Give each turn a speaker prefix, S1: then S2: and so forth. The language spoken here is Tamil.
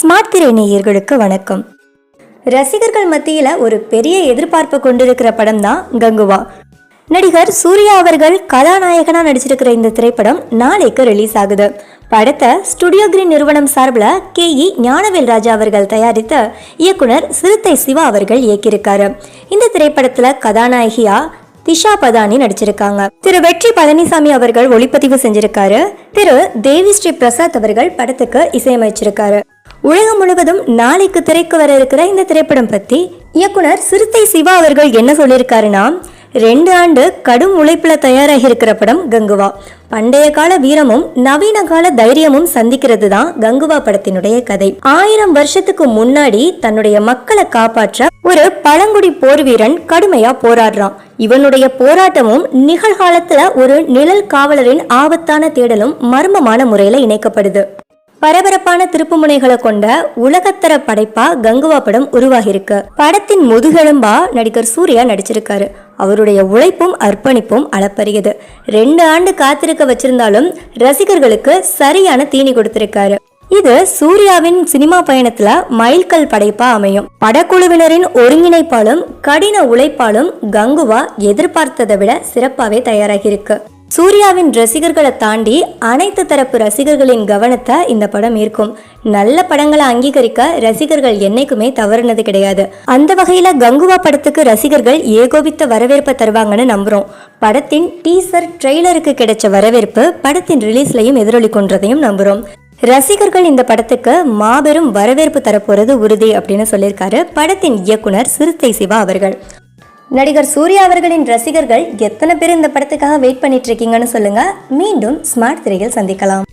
S1: ஸ்மார்ட் திரை நேயர்களுக்கு வணக்கம். ரசிகர்கள் மத்தியில் ஒரு பெரிய எதிர்பார்ப்பு கொண்டிருக்கிற படம் தான் கங்குவா. நடிகர் சூர்யா அவர்கள் கதாநாயகனா நடிச்சிருக்கிற இந்த திரைப்படம் நாளைக்கு ரிலீஸ் ஆகுது. படத்தை ஸ்டுடியோ கிரீன் நிறுவனம் சார்பில் கே இ ஞானவேல் ராஜா அவர்கள் தயாரித்த இயக்குனர் சிறுத்தை சிவா அவர்கள் இயக்கியிருக்காரு. இந்த திரைப்படத்தில் கதாநாயகியா திஷா பதானி நடிச்சிருக்காங்க. திரு வெற்றி பழனிசாமி அவர்கள் ஒளிப்பதிவு செஞ்சிருக்காரு. திரு தேவி ஸ்ரீ பிரசாத் அவர்கள் படத்துக்கு இசையமைச்சிருக்காரு. உலகம் முழுவதும் நாளைக்கு திரைக்கு வர இருக்கிற இந்த திரைப்படம் பத்தி இயக்குனர் சிறுத்தை சிவா அவர்கள் என்ன சொல்லியிருக்காருன்னா ரெண்டு ஆண்டு கடும் உழைப்புல தயாராகி இருக்கிற படம் கங்குவா. பண்டைய கால வீரமும் நவீன கால தைரியமும் சந்திக்கிறது தான் கங்குவா படத்தினுடைய கதை. ஆயிரம் வருஷத்துக்கு முன்னாடி தன்னுடைய மக்களை காப்பாற்ற ஒரு பழங்குடி போர் வீரன் கடுமையா போராடுறான். இவனுடைய போராட்டமும் நிகழ்காலத்துல ஒரு நிழல் காவலரின் ஆபத்தான தேடலும் மர்மமான முறையில இணைக்கப்படுது. பரபரப்பான திருப்புமுனைகளை கொண்ட உலகத்தர படைப்பா கங்குவா படம் உருவாகியிருக்கு. படத்தின் முதுகெலும்பா நடிகர் சூர்யா நடிச்சிருக்காரு. அவருடைய உழைப்பும் அர்ப்பணிப்பும் அளப்பரியது ரெண்டு ஆண்டு காத்திருக்க வச்சிருந்தாலும் ரசிகர்களுக்கு சரியான தீனி கொடுத்திருக்காரு. இது சூர்யாவின் சினிமா பயணத்துல மைல்கல் படைப்பா அமையும். படக்குழுவினரின் ஒருங்கிணைப்பாலும் கடின உழைப்பாலும் கங்குவா எதிர்பார்த்ததை விட சிறப்பாகவே தயாராகி இருக்கு சூர்யாவின் ரசிகர்களை தாண்டி அனைத்து தரப்பு ரசிகர்களின் கவனத்தை இந்த படம் ஈர்க்கும். நல்ல படங்களை அங்கீகரிக்க ரசிகர்கள் என்னைக்குமே தவறுனது கிடையாது. அந்த வகையில கங்குவா படத்துக்கு ரசிகர்கள் ஏகோபித்த வரவேற்பை தருவாங்கன்னு நம்புறோம். படத்தின் டீசர் ட்ரெய்லருக்கு கிடைச்ச வரவேற்பு படத்தின் ரிலீஸ்லையும் எதிரொலிக்கின்றதையும் நம்புறோம். ரசிகர்கள் இந்த படத்துக்கு மாபெரும் வரவேற்பு தரப்போறது உறுதி அப்படின்னு சொல்லியிருக்காரு படத்தின் இயக்குனர் சிறுத்தை சிவா அவர்கள். நடிகர் சூர்யா அவர்களின் ரசிகர்கள் எத்தனை பேர் இந்த படத்துக்காக வெயிட் பண்ணிட்டு இருக்கீங்கன்னு சொல்லுங்க. மீண்டும் ஸ்மார்ட் திரையில் சந்திக்கலாம்.